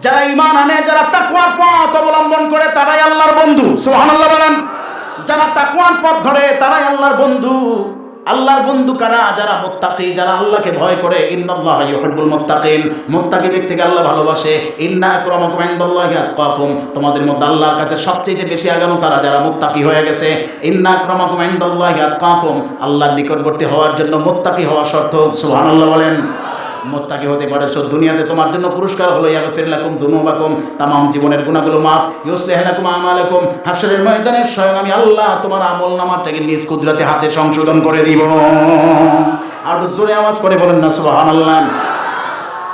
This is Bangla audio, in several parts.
যারা ঈমান আনে, যারা তাকওয়ার পথ অবলম্বন করে, তারাই আল্লাহর বন্ধু। সুবহানাল্লাহ বলেন। যারা তাকওয়ার পথ ধরে, তারাই আল্লাহর বন্ধু। আল্লাহর বন্ধু কারা? যারা মুত্তাকি, যারা আল্লাহকে ভয় করে। ইন্নাল্লাহ ইউহিব্বুল মুত্তাকিন। মুত্তাকি ব্যক্তিকে আল্লাহ ভালোবাসে। ইন্না আক্রামাকুম ইনদাল্লাহি আতকাকুম। তোমাদের মধ্যে আল্লাহর কাছে সবচেয়ে বেশি আগানো, তারা যারা মুত্তাকি হয়ে গেছে। ইন্না আক্রামাকুম ইনদাল্লাহি আতকাকুম। আল্লাহর নিকটবর্তী হওয়ার জন্য মুত্তাকি হওয়া শর্ত। সুবহানাল্লাহ বলেন। মোত্তাকি হতে পারেছো দুনিয়াতে তোমার জন্য পুরস্কার হলো, ইয়াগফির লাকুম যুনুবাকুম তামাম জীবনের গুণাগুলো মাফ, ইউসলিহ লাকুম আমালাকুম হাশরের ময়দানে স্বয়ং আমি আল্লাহ তোমার আমল নামাটাকে নিজ কুদরতে হাতে সংশোধন করে দিব। আর জোরে আওয়াজ করে বলেন না, সুবহানাল্লাহ।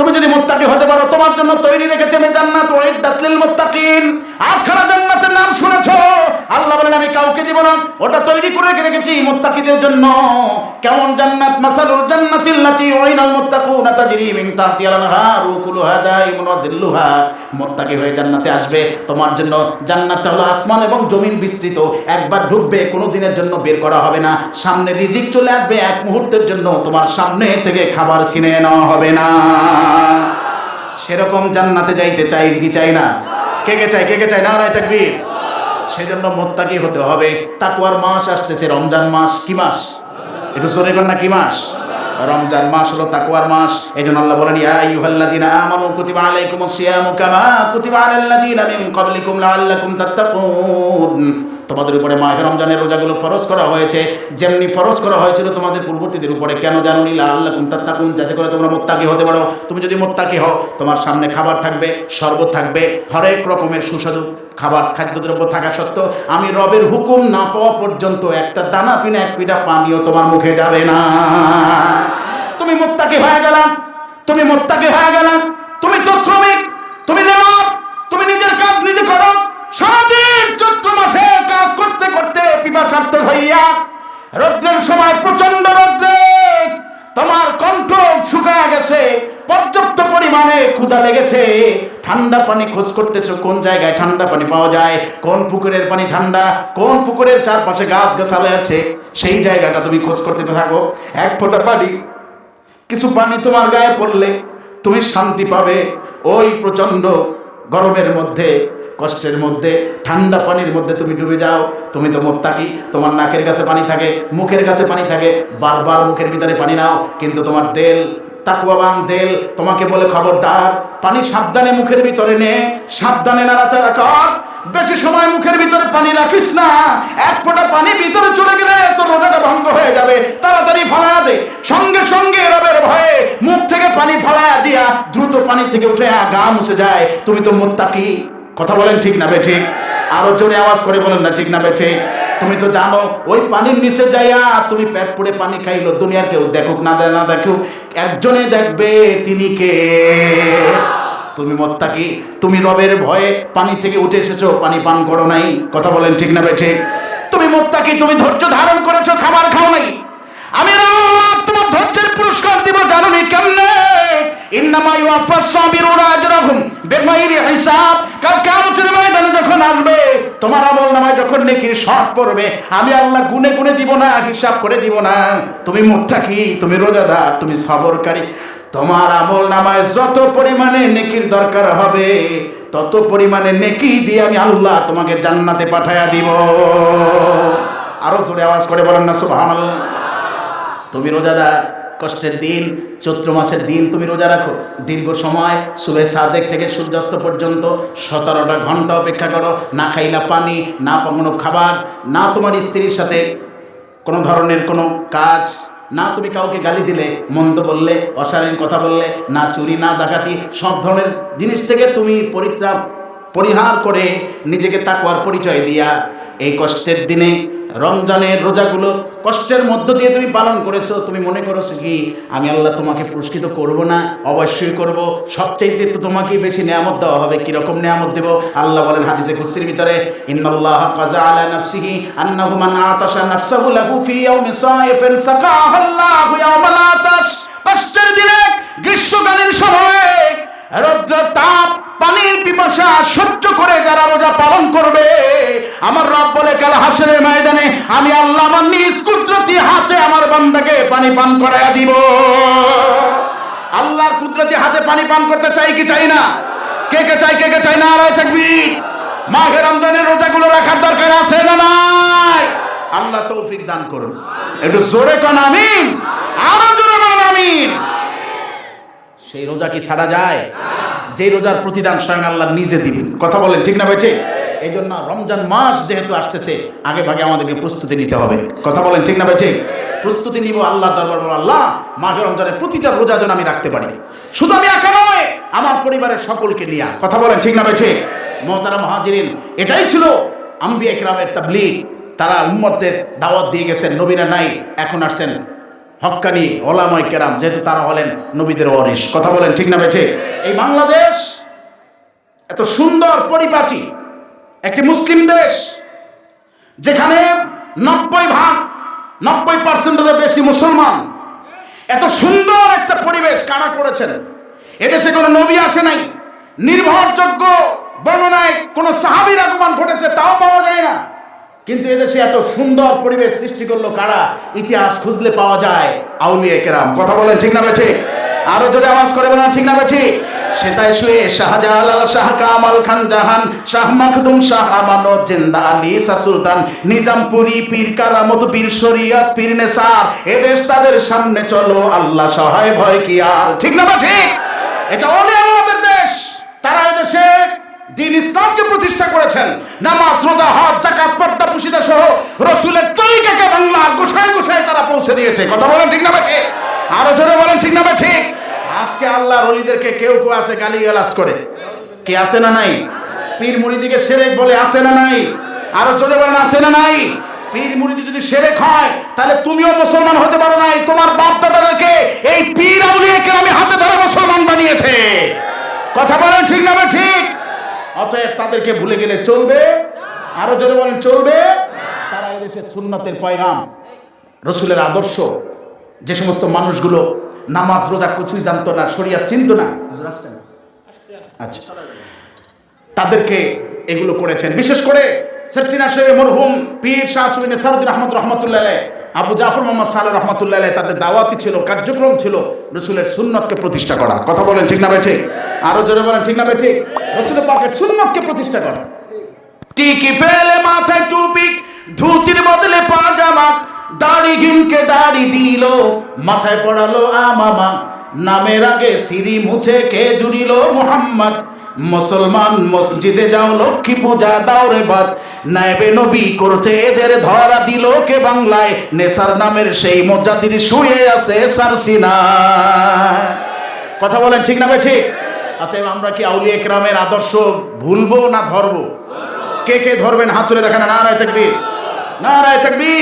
তুমি যদি মুত্তাকি হতে পারো, তোমার জন্য তৈরি রেখেছে আমি জান্নাত ওয়াইদাত লিল মুত্তাকিন। আটখানা জান্নাতের নাম শুনেছো? আল্লাহ বলেন, আমি কাউকে দিব না। ওটা তৈরি করে রেখে রেখেছি মুত্তাকিদের জন্য। কেমন জান্নাত? মাসালুল জান্নাতিল লাতি ওয়াইনাল মুত্তাকুনা তাজরি মিন তাহতিহাল আনহার উকুলুহা দাইমুন ওয়া যিল্লুহা। মুত্তাকি হয়ে জান্নাতে আসবে। তোমার জন্য জান্নাতটা হলো আসমান এবং জমিন বিস্তৃত। একবার ঢুকবে কোনো দিনের জন্য বের করা হবে না। সামনে রিজিক চলে আসবে, এক মুহূর্তের জন্য তোমার সামনে থেকে খাবার ছিনে নেওয়া হবে না। সেরকম জান্নাতে যাইতে চাই কি চাই না? কে কে চাই কে কে চাই না রায় তাকবীর। সেজন্য মোত্তাকি হতে হবে। তাকুয়ার মাস আসতেছে, রমজান মাস কি মাস? একটু জোরে কর না, কি মাস? রমজান মাস হলো তাকুয়ার মাস। এই জন্য আল্লাহ বলেন, ইয়া আইয়ুহাল্লাযীনা আমানু কুতিবা আলাইকুমুস সিয়ামু কামা কুতিবা আলাল্লাযীনা মিন ক্বাবলিকুম লাআল্লাকুম তাত্তাকুন। তোমাদের উপরে মাহে রমজানের রোজাগুলো ফরজ করা হয়েছে। যেমনি ফরজ করা হয়েছিল তোমাদের পূর্ববর্তীদের উপরে কেন জানো নি লাআল্লাকুম তাত্তাকুন, যাতে করে তোমরা মুত্তাকি হতে পারো। তুমি যদি মুত্তাকি হও, তোমার সামনে খাবার থাকবে, শরবত থাকবে, হরেক রকমের সুস্বাদু খাবার, খাদ্যদ্রব্য থাকা সত্ত্বেও আমি রবের হুকুম না পাওয়া পর্যন্ত একটা দানা পিনা এক পিঠা পানিও তোমার মুখে যাবে না। তুমি মুত্তাকি হয়ে গেলাম। তুমি মুত্তাকি হয়ে গেলাম। সময় প্রচণ্ড রৌদ্রে। তোমার কণ্ঠ শুকায় গেছে, পর্যাপ্ত পরিমাণে ক্ষুধা লেগেছে। ঠান্ডা পানি খোঁজ করতেছো, কোন জায়গায় ঠান্ডা পানি পাওয়া যায়? কোন পুকুরের পানি ঠান্ডা? কোন পুকুরের চারপাশে গাছ গাছালে আছে? সেই জায়গাটা তুমি খোঁজ করতে থাকো। এক ফোঁটা পানি, কিছু পানি তোমার গায়ে পড়লে তুমি শান্তি পাবে। ওই প্রচণ্ড গরমের মধ্যে, কষ্টের মধ্যে, ঠান্ডা পানির মধ্যে তুমি ডুবে যাও, তুমি তো মোত্তাকি, তোমার নাকের কাছে পানি থাকে, মুখের কাছে পানি থাকে, বারবার মুখের ভিতরে পানি নাও, কিন্তু তোমার তেল তাকুয়াবান তেল তোমাকে বলে খবরদার, পানি সাবধানে মুখের ভিতরে নে, সাবধানে নাড়াচাড়া কর বেশি সময় মুখের ভিতরে পানি রাখিস না। এক ফোঁটা পানি ভিতরে চলে গেলে তোর রোজাটা ভঙ্গ হয়ে যাবে। তাড়াতাড়ি ফালা দে। সঙ্গে সঙ্গে রবের ভয়ে মুখ থেকে পানি ফালায়া দিয়া দ্রুত পানি থেকে উঠে গা মুছে যায়। তুমি তো মুত্তাকি। কথা বলেন ঠিক না বে ঠিক আরও জোরে আওয়াজ করে বলেন না ঠিক না বে ঠিক তুমি তো জানো, ওই পানির নিচে যাইয়া তুমি পেট পুড়ে পানি খাইলো। দুনিয়ার কেউ দেখুক, না না দেখুক, একজনে দেখবে তিনি কে? তুমি মোত্তাকি, তুমি রবের ভয়ে পানি থেকে উঠে এসেছ, পানি পান করো নাই। কথা বলেন ঠিক না বে ঠিক তুমি মোত্তাকি, তুমি ধৈর্য ধারণ করেছ, খাবার খাও নাই। আমি রব তোমার ধৈর্যের পুরস্কার দিব, জানো নি কেমনে? ইন্নামা ইউআফাস সাবিরুনা আজরাহুম বিগাইরি হিসাব। কাল কিয়ামতের ময়দানে যখন আসবে, তোমার আমল নামায় যখন নেকির শর্ট পড়বে, আমি আল্লাহ গুনে গুনে দিব না, হিসাব করে দিব না। তুমি মুত্তাকি, তুমি রোজাদার, তুমি সবরকারী। তোমার আমল নামায় যত পরিমাণে নেকির দরকার হবে, তত পরিমাণে নেকি দিয়ে আমি আল্লাহ তোমাকে জান্নাতে পাঠায়া দিব। আরও জোরে আওয়াজ করে বলেন না, সুবহানাল্লাহ। তুমি রোজাদার কষ্টের দিন, চৈত্র মাসের দিন তুমি রোজা রাখো। দীর্ঘ সময় সুবে সাদেক থেকে সূর্যাস্ত পর্যন্ত সতেরোটা ঘণ্টা অপেক্ষা করো। না খাইলা পানি, না কোনো খাবার, না তোমার স্ত্রীর সাথে কোনো ধরনের কোনো কাজ না তুমি কাউকে গালি দিলে, মন্দ বললে, অশালীন কথা বললে, না চুরি, না ডাকাতি, সব ধরনের জিনিস থেকে তুমি পরিত্রাণ পরিহার করে নিজেকে তাকুয়ার পরিচয় দিয়া এই কষ্টের দিনে রমজানের রোজাগুলো কষ্টের মধ্য দিয়ে তুমি পালন করেছ, তুমি মনে করেছ কি, আমি আল্লাহ তোমাকে পুরস্কৃত করব না? অবশ্যই করব। সবচাইতে তো তোমাকে বেশি নিয়ামত দেওয়া হবে। কীরকম নিয়ামত দেব? আল্লাহ বলেন হাদিসে কুসির ভিতরে আলা আতাশ। কষ্টের দিনে, গ্রীষ্মকালীন সময়ে রৌদ্র তাপ পানির পিপাসা সহ্য করে যারা রোজা পালন করবে, আমার রব বলে, কাল হাসরের ময়দানে আমি আল্লাহ আমার নিজ কুদরতি হাতে আমার বান্দাকে পানি পান করাইয়া দিব। আল্লাহর কুদরতি হাতে পানি পান করতে চাই কি চাই না? কে কে চাই, কে কে চাই না আর থাকবি মাঘে রমজানের রোজাগুলো রাখার দরকার আছে না নাই? আল্লাহ তৌফিক দান করুন। একটু জোরে কোন, আমিন। আরও জোরে বলুন, আমিন। সেই রোজা কি ছাড়া যায়? যে রোজার প্রতিদান স্বয়ং আল্লাহ নিজে দিবেন। কথা বলেন, ঠিক না ভাই এই জন্য রমজান মাস যেহেতু আসতেছে, আগে ভাগে আমাদেরকে প্রস্তুতি নিতে হবে। কথা বলেন, ঠিক না ভাই প্রস্তুতি নিব আল্লাহ দরবার আল্লাহ মাঘে রমজানের প্রতিটা রোজা যেন আমি রাখতে পারি। শুধু আমি একা নয়, আমার পরিবারের সকলকে নিয়ে কথা বলেন, ঠিক না ভাই, ঠিক? মহতারা মহাজিরিন, এটাই ছিল আম্বি একরামের তাবলিগ। তারা উম্মতদের দাওয়াত দিয়ে গেছেন, নবীরা নাই, এখন আসছেন। হক্কানি ওলামাই কেরাম, যেহেতু তারা হলেন নবীদের ওয়ারিস কথা বলেন ঠিক না বেঠে এই বাংলাদেশ এত সুন্দর পরিপাটি, একটি মুসলিম দেশ, যেখানে নব্বই ভাগ, নব্বই পার্সেন্টেরও বেশি মুসলমান, এত সুন্দর একটা পরিবেশ কারা করেছেন? এদেশে কোনো নবী আসে নাই, নির্ভরযোগ্য বর্ণনায় কোনো সাহাবির আগমন ঘটেছে, তাও পাওয়া যায় না। কিন্তু এদেশে এত সুন্দর পরিবেশ সৃষ্টি করল কারা? ইতিহাস খুঁজলে পাওয়া যায়। আউলিয়া কেরাম, কথা বলেন ঠিক না বেঠি আরও যদি আওয়াজ করে বলেন ঠিক না বেঠি সেটাই শুয়ে শাহজালাল শাহ কামাল খান জাহান, শাহ মাখদুম শাহ আমানত, জিন্দা আলী সাসুলতান নিজামপুরি পীর কারামত, পীর শরিয়ত, পীর নেসার এদেশ তাদের সামনে চলো, আল্লাহ সহায় ভয় কি আর? ঠিক না বেঠি এটা অনেক আমাদের দিন ইসলামকে প্রতিষ্ঠা করেছেন। নামাজ রোজা হজ জাকাত পর্দা পুশিদা সহ রসুলের তরিকাকে বাংলা গোসায় গোসায় তারা পৌঁছে দিয়েছে। কথা বলেন ঠিক না ঠিক। আরও জোরে বলেন ঠিক না ঠিক। আজকে আল্লাহর অলিদেরকে কেউ কেউ আছে গালি গালাজ করে। কে আছে না নাই? পীর মুড়িদিকে সেরেক বলে আছে না নাই? আরও জোরে বলেন আছে না নাই? পীর মুড়িদি যদি সেরেক হয় তাহলে তুমিও মুসলমান হতে পারো নাই। তোমার বাপ দাদাদেরকে এই পীর আউলিয়াকে আমি হাতে ধরে মুসলমান বানিয়েছে। কথা বলেন ঠিক না ঠিক। অতএব তাদেরকে ভুলে গেলে চলবে? আরও জোরে বলেন, চলবে? তারা এদেশে সুন্নতের পয়গাম। রসুলের আদর্শ, যে সমস্ত মানুষগুলো নামাজ, রোজা, কিছুই জানতো না শরিয়া চিনত না। আচ্ছা। তাদেরকে এগুলো করেছেন। বিশেষ করে সেরসিনা শেখ মরহুম পীর শাহ সুবিন সারুদ্দিন আহমদ রহমতুল্লাহ আবু জাফর মোহাম্মদ সাল্লাহ রহমতুল্লাহ তাদের দাওয়াতি ছিল, কার্যক্রম ছিল রসুলের সুন্নতকে প্রতিষ্ঠা করা। কথা বলেন, ঠিক না ভাই, ঠিক? আরও জোরে বলেন, ঠিক না ভাই, ঠিক? রসুলের পাকের সুন্নতকে প্রতিষ্ঠা করা। টিকি ফেলে মাথায় টুপি, ধুতির বদলে পাজামা, দাড়ি ঘিমকে দাড়ি দিল, মাথায় পড়ালো আমামা নামের আগে সিরি মুছে কে জুড়িল মোহাম্মদ। মুসলমান মসজিদে যাও, লক্ষ্মী পূজা দাও রে বাদ। নাইবে নবী করতে এদের ধরা দিল কে বাংলায়? নেসার নামের সেই মজ্জাদিদি শুয়ে আছে সারসিনা কথা বলেন ঠিক না ভাই, ঠিক? অতএব আমরা কি আউলিয়া একরামের আদর্শ ভুলবো না ধরবো? কে কে ধরবেন? হাত তুলে দেখেন না রায় থাকবি না রায় থাকবি